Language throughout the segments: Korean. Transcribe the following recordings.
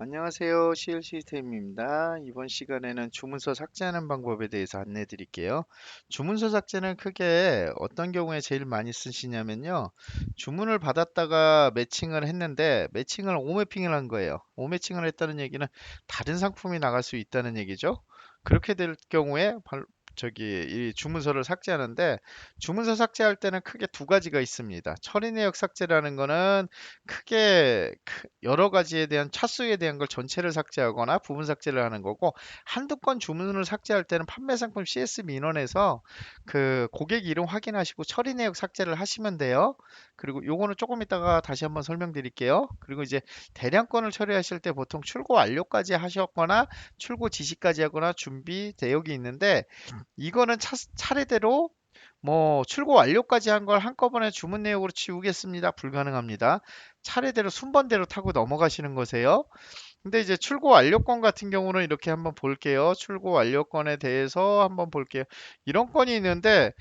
안녕하세요. CL 시스템입니다. 이번 시간에는 주문서 삭제하는 방법에 대해서 안내해 드릴게요. 주문서 삭제는 크게 어떤 경우에 제일 많이 쓰시냐면요. 주문을 받았다가 매칭을 했는데 매칭을 오매핑을 한 거예요. 오매칭을 했다는 얘기는 다른 상품이 나갈 수 있다는 얘기죠. 그렇게 될 경우에 저기 이 주문서를 삭제하는데 주문서 삭제할 때는 크게 두 가지가 있습니다. 처리 내역 삭제라는 거는 크게 여러 가지에 대한 차수에 대한 걸 전체를 삭제하거나 부분 삭제를 하는 거고 한두 건 주문을 삭제할 때는 판매 상품 CS 민원에서 그 고객 이름 확인하시고 처리 내역 삭제를 하시면 돼요. 그리고 요거는 조금 이따가 다시 한번 설명드릴게요. 그리고 이제 대량권을 처리하실 때 보통 출고 완료까지 하셨거나 출고 지시까지 하거나 준비 대역이 있는데 이거는 차, 차례대로 뭐 출고 완료까지 한 걸 한꺼번에 주문 내역으로 지우겠습니다. 불가능합니다. 차례대로 순번대로 타고 넘어가시는 거세요. 근데 이제 출고 완료권 같은 경우는 이렇게 한번 볼게요. 출고 완료권에 대해서 한번 볼게요. 이런 건이 있는데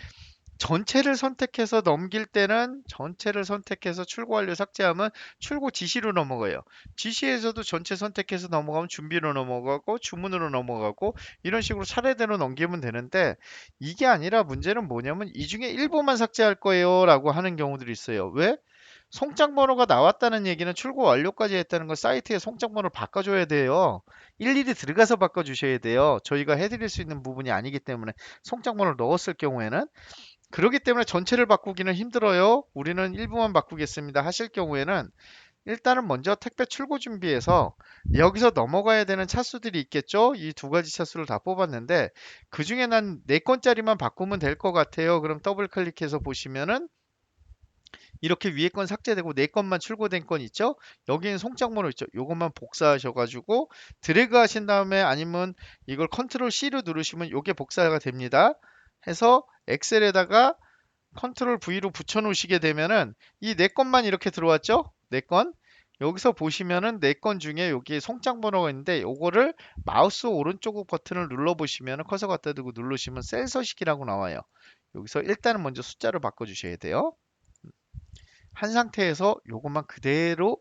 전체를 선택해서 넘길 때는 전체를 선택해서 출고 완료 삭제하면 출고 지시로 넘어가요. 지시에서도 전체 선택해서 넘어가면 준비로 넘어가고 주문으로 넘어가고 이런 식으로 차례대로 넘기면 되는데 이게 아니라 문제는 뭐냐면 이 중에 일부만 삭제할 거예요 라고 하는 경우들이 있어요. 왜? 송장 번호가 나왔다는 얘기는 출고 완료까지 했다는 건 사이트에 송장 번호를 바꿔줘야 돼요. 일일이 들어가서 바꿔주셔야 돼요. 저희가 해드릴 수 있는 부분이 아니기 때문에 송장 번호를 넣었을 경우에는 그렇기 때문에 전체를 바꾸기는 힘들어요. 우리는 일부만 바꾸겠습니다. 하실 경우에는 일단은 먼저 택배 출고 준비해서 여기서 넘어가야 되는 차수들이 있겠죠? 이 두 가지 차수를 다 뽑았는데 그 중에 난 4건짜리만 바꾸면 될 것 같아요. 그럼 더블 클릭해서 보시면은 이렇게 위에 건 삭제되고 네 건만 출고된 건 있죠? 여기는 송장번호 있죠? 요것만 복사하셔 가지고 드래그 하신 다음에 아니면 이걸 컨트롤 C로 누르시면 요게 복사가 됩니다. 해서 엑셀에다가 컨트롤 V로 붙여 놓으시게 되면은 이 네 건만 이렇게 들어왔죠? 네 건. 여기서 보시면은 네 건 중에 여기 송장 번호가 있는데 요거를 마우스 오른쪽 버튼을 눌러 보시면 커서 갖다 대고 누르시면 셀 서식이라고 나와요. 여기서 일단은 먼저 숫자를 바꿔 주셔야 돼요. 한 상태에서 요것만 그대로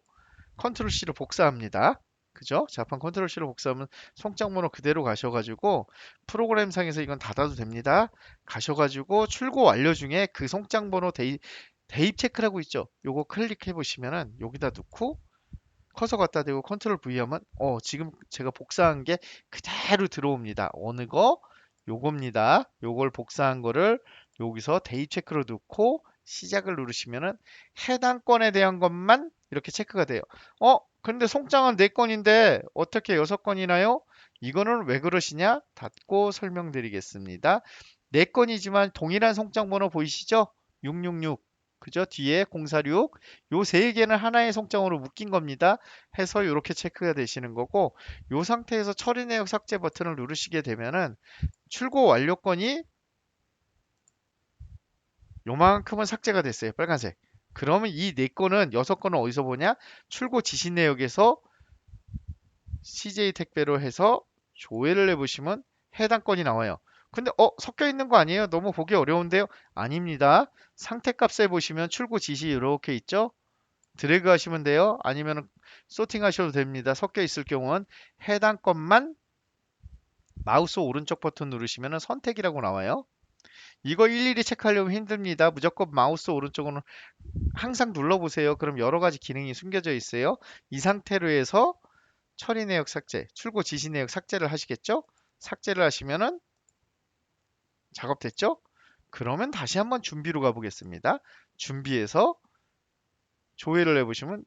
컨트롤 C로 복사합니다. 그죠? 자판 컨트롤 C로 복사하면 송장번호 그대로 가셔가지고 프로그램상에서 이건 닫아도 됩니다. 가셔가지고 출고 완료 중에 그 송장번호 대입, 대입 체크라고 있죠? 요거 클릭해 보시면은 여기다 넣고 커서 갖다 대고 컨트롤 V 하면 어 지금 제가 복사한 게 그대로 들어옵니다. 어느 거? 요겁니다. 요걸 복사한 거를 여기서 대입 체크로 넣고 시작을 누르시면은 해당 건에 대한 것만 이렇게 체크가 돼요. 어? 근데 송장은 4건인데 어떻게 6건이나요? 이거는 왜 그러시냐? 닫고 설명드리겠습니다. 4건이지만 동일한 송장 번호 보이시죠? 666 그죠? 뒤에 046 요 세 개는 하나의 송장으로 묶인 겁니다. 해서 이렇게 체크가 되시는 거고 요 상태에서 처리 내역 삭제 버튼을 누르시게 되면은 출고 완료건이 요만큼은 삭제가 됐어요. 빨간색. 그러면 이 네 건은 여섯 건은 어디서 보냐? 출고 지시 내역에서 CJ 택배로 해서 조회를 해보시면 해당 건이 나와요. 근데 어 섞여 있는 거 아니에요? 너무 보기 어려운데요? 아닙니다. 상태 값에 보시면 출고 지시 이렇게 있죠? 드래그 하시면 돼요. 아니면 소팅 하셔도 됩니다. 섞여 있을 경우는 해당 건만 마우스 오른쪽 버튼 누르시면 선택이라고 나와요. 이거 일일이 체크하려면 힘듭니다. 무조건 마우스 오른쪽으로 항상 눌러보세요. 그럼 여러 가지 기능이 숨겨져 있어요. 이 상태로 해서 처리 내역 삭제, 출고 지시 내역 삭제를 하시겠죠? 삭제를 하시면은 작업됐죠? 그러면 다시 한번 준비로 가보겠습니다. 준비해서 조회를 해보시면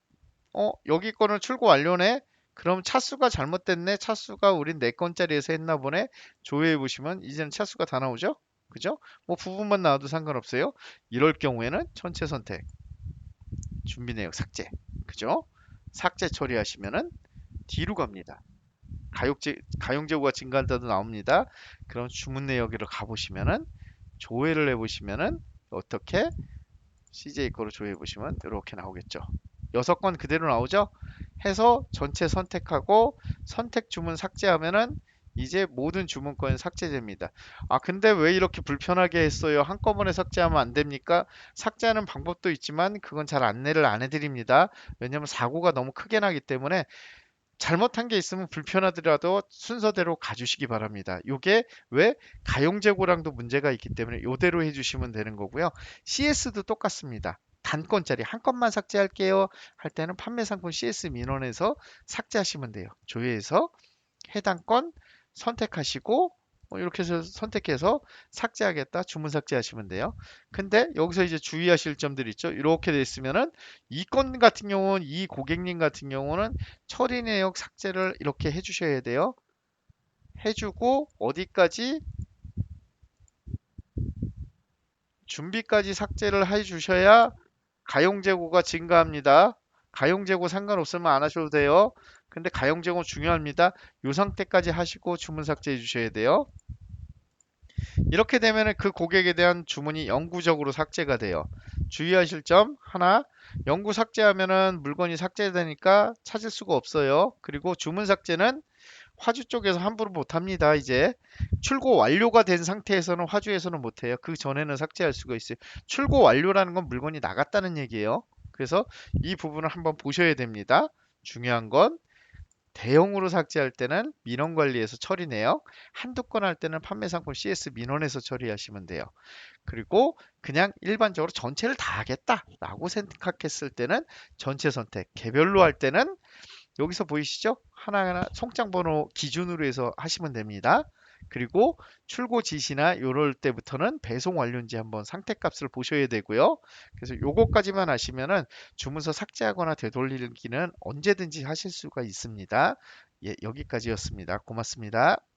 어 여기 거는 출고 완료네. 그럼 차수가 잘못됐네. 차수가 우린 4건짜리에서 했나 보네. 조회해 보시면 이제는 차수가 다 나오죠? 그죠? 뭐 부분만 나와도 상관없어요. 이럴 경우에는 전체 선택, 준비 내역 삭제, 그죠? 삭제 처리하시면은 뒤로 갑니다. 가용재, 가용재고가 증가한다도 나옵니다. 그럼 주문 내역으로 가보시면은 조회를 해보시면은 어떻게 CJ 거로 조회해 보시면 이렇게 나오겠죠. 여섯 건 그대로 나오죠. 해서 전체 선택하고 선택 주문 삭제하면은 이제 모든 주문권이 삭제됩니다. 아 근데 왜 이렇게 불편하게 했어요? 한꺼번에 삭제하면 안 됩니까? 삭제하는 방법도 있지만 그건 잘 안내를 안 해드립니다. 왜냐면 사고가 너무 크게 나기 때문에 잘못한 게 있으면 불편하더라도 순서대로 가주시기 바랍니다. 요게 왜 가용재고랑도 문제가 있기 때문에 요대로 해주시면 되는 거고요. CS도 똑같습니다. 단건짜리 한 건만 삭제할게요 할 때는 판매 상품 CS 민원에서 삭제하시면 돼요. 조회해서 해당 건 선택하시고 뭐 이렇게 해서 선택해서 삭제하겠다 주문 삭제하시면 돼요. 근데 여기서 이제 주의하실 점들 있죠. 이렇게 돼 있으면은 이 건 같은 경우는 이 고객님 같은 경우는 처리 내역 삭제를 이렇게 해 주셔야 돼요. 해주고 어디까지 준비까지 삭제를 해 주셔야 가용 재고가 증가합니다. 가용 재고 상관없으면 안 하셔도 돼요. 근데 가용재고 중요합니다. 이 상태까지 하시고 주문 삭제해 주셔야 돼요. 이렇게 되면 그 고객에 대한 주문이 영구적으로 삭제가 돼요. 주의하실 점 하나, 영구 삭제하면은 물건이 삭제되니까 찾을 수가 없어요. 그리고 주문 삭제는 화주 쪽에서 함부로 못합니다. 이제 출고 완료가 된 상태에서는 화주에서는 못해요. 그 전에는 삭제할 수가 있어요. 출고 완료라는 건 물건이 나갔다는 얘기예요. 그래서 이 부분을 한번 보셔야 됩니다. 중요한 건 대형으로 삭제할 때는 민원 관리에서 처리 내역, 한두 건 할 때는 판매 상품 CS 민원에서 처리하시면 돼요. 그리고 그냥 일반적으로 전체를 다 하겠다라고 생각했을 때는 전체 선택, 개별로 할 때는 여기서 보이시죠? 하나하나 송장 번호 기준으로 해서 하시면 됩니다. 그리고 출고 지시나 이럴 때부터는 배송 완료인지 한번 상태값을 보셔야 되고요. 그래서 요거까지만 하시면은 주문서 삭제하거나 되돌리기는 언제든지 하실 수가 있습니다. 예, 여기까지였습니다. 고맙습니다.